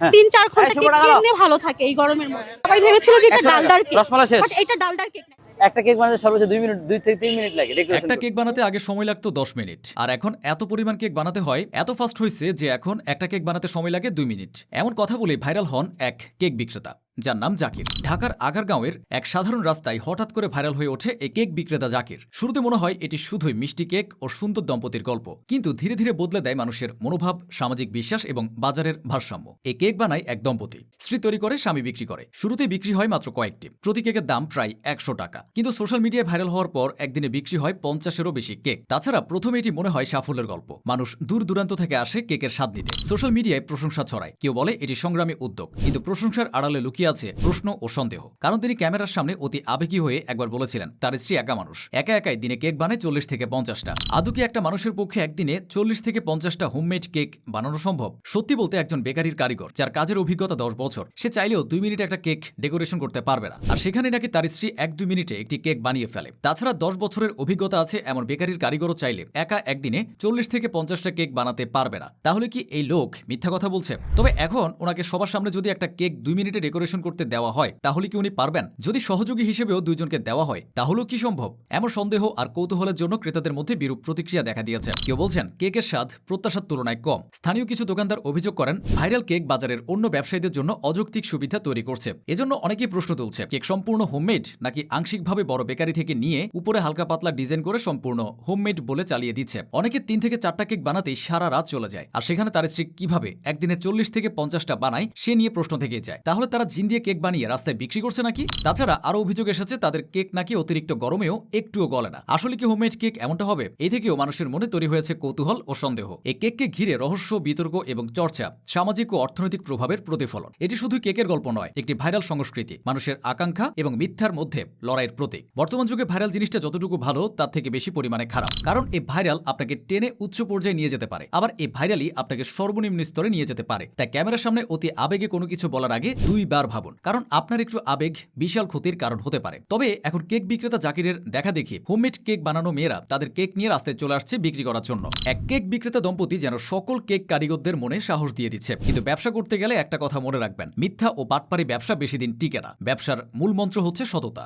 হ্যাঁ। তিন চার ঘণ্টা কেক ভালো থাকে এই গরমের মধ্যে। সবাই ভেবেছিল যে এটা ডালদার কেক। রসমালাই শেষ। বাট এটা ডালদার কেক না। একটা কেক বানাতে সর্বোচ্চ দুই মিনিট দুই থেকে তিন মিনিট লাগে একটা কেক বানাতে আগে সময় লাগতো দশ মিনিট। আর এখন এত পরিমাণ কেক বানাতে হয় এত ফাস্ট হয়েছে যে এখন একটা কেক বানাতে সময় লাগে দুই মিনিট। এমন কথা বলে ভাইরাল হন এক কেক বিক্রেতা। যার নাম জাকির। ঢাকার আগারগাঁওয়ের এক সাধারণ রাস্তায় হঠাৎ করে ভাইরাল হয়ে ওঠে এই কেক বিক্রেতা জাকির। শুরুতে মনে হয় এটি শুধুই মিষ্টি কেক ও সুন্দর দম্পতির গল্প, কিন্তু ধীরে ধীরে বদলে দেয় মানুষের মনোভাব, সামাজিক বিশ্বাস এবং বাজারের ভারসাম্য। এই কেক বানায় এক দম্পতি। স্ত্রী তৈরি করে, স্বামী বিক্রি করে। শুরুতে বিক্রি হয় মাত্র কয়েকটি। প্রতি কেকের দাম প্রায় একশো টাকা। কিন্তু সোশ্যাল মিডিয়ায় ভাইরাল হওয়ার পর একদিনে বিক্রি হয় পঞ্চাশেরও বেশি কেক। তাছাড়া প্রথমে এটি মনে হয় সাফল্যের গল্প। মানুষ দূর দূরান্ত থেকে আসে কেকের স্বাদ নিতে। সোশ্যাল মিডিয়ায় প্রশংসা ছড়ায়। কেউ বলে এটি সংগ্রামী উদ্যোগ। কিন্তু প্রশংসার আড়ালে লুকিয়ে আছে প্রশ্ন ও সন্দেহ। কারণ তিনি ক্যামেরার সামনে অতি আবেগী হয়ে একবার বলেছিলেন, তার স্ত্রী একা মানুষ। একা একাই দিনে কেক বানায় চল্লিশ থেকে পঞ্চাশটা। আদৌ কি একটা মানুষের পক্ষে একদিনে চল্লিশ থেকে পঞ্চাশটা হোমমেড কেক বানানো সম্ভব? সত্যি বলতে একজন বেকারির কারিগর, যার কাজের অভিজ্ঞতা দশ বছর, সে চাইলেও দুই মিনিটে একটা কেক ডেকোরেশন করতে পারবে না। আর সেখানে নাকি তার স্ত্রী এক দুই মিনিটে একটি কেক বানিয়ে ফেলে। তাছাড়া দশ বছরের অভিজ্ঞতা আছে এমন বেকারির কারিগরও চাইলে একা একদিনে চল্লিশ থেকে পঞ্চাশটা কেক বানাতে পারবে না। তাহলে কি এই লোক মিথ্যা কথা বলছে? তবে এখন ওনাকে সবার সামনে যদি একটা কেক দুই মিনিটে ডেকোরেশন করতে দেওয়া হয়, তাহলে কি উনি পারবেন? যদি সহযোগী হিসেবেও দুইজনকে দেওয়া হয়, তাহলেও কি সম্ভব? এমন সন্দেহ আর কৌতূহলের জন্য ক্রেতাদের মধ্যে বিরূপ প্রতিক্রিয়া দেখা দিয়েছে। কেউ বলছেন, কেকের স্বাদ প্রত্যাশার তুলনায় কম। স্থানীয় কিছু দোকানদার অভিযোগ করেন, ভাইরাল কেক বাজারের অন্য ব্যবসায়ীদের জন্য অযৌক্তিক সুবিধা তৈরি করছে। এজন্য অনেকেই প্রশ্ন তুলছে, কেক সম্পূর্ণ হোমমেড নাকি আংশিকভাবে বড় বেকারি থেকে নিয়ে উপরে হালকা পাতলা ডিজাইন করে সম্পূর্ণ হোমমেড বলে চালিয়ে দিচ্ছে। অনেকে তিন থেকে চারটা কেক বানাতেই সারা রাত চলে যায়। আর সেখানে তার স্ত্রী কীভাবে একদিনে চল্লিশ থেকে পঞ্চাশটা বানায়, সে নিয়ে প্রশ্ন থেকে যায়। তাহলে তারা জিন দিয়ে কেক বানিয়ে রাস্তায় বিক্রি করছে নাকি? তাছাড়া আরও অভিযোগ এসেছে, তাদের কেক নাকি অতিরিক্ত গরমেও একটুও গলে না। আসলে কি হোমমেড কেক এমনটা হবে? এ থেকেও মানুষের মনে তৈরি হয়েছে কৌতূহল ও সন্দেহ। এই কেককে ঘিরে রহস্য, বিতর্ক এবং চর্চা সামাজিক ও অর্থনৈতিক প্রভাবের প্রতিফলন। এটি শুধু কেকের গল্প নয়, একটি ভাইরাল সংস্কৃতি, মানুষের আকাঙ্ক্ষা এবং মিথ্যার মধ্যে লড়াইয়ের প্রতীক। বর্তমান যুগে ভাইরাল জিনিসটা যতটুকু ভালো, তার থেকে বেশি পরিমাণে খারাপ। কারণ এই ভাইরাল আপনাকে টেনে উচ্চ পর্যায়ে নিয়ে যেতে পারে। আবার এই ভাইরালই আপনাকে সর্বনিম্ন স্তরে নিয়ে যেতে পারে। তাই ক্যামেরার সামনে অতি আবেগে কোনো কিছু বলার আগে দুইবার ভাবুন। কারণ আপনার একটু আবেগ বিশাল ক্ষতির কারণ হতে পারে। তবে এখন কেক বিক্রেতা জাকিরের দেখা দেখি হোমমেড কেক বানানো মেয়েরা তাদের কেক নিয়ে রাস্তায় চলে আসছে বিক্রি করার জন্য। এক কেক বিক্রেতা দম্পতি যেন সকল কেক কারিগরদের মনে সাহস দিয়ে দিচ্ছে। কিন্তু ব্যবসা করতে গেলে একটা কথা মনে রাখবেন, মিথ্যা ও পাটপারি ব্যবসা বেশি দিন টিকে না। ব্যবসার মূল মন্ত্র হচ্ছে সততা।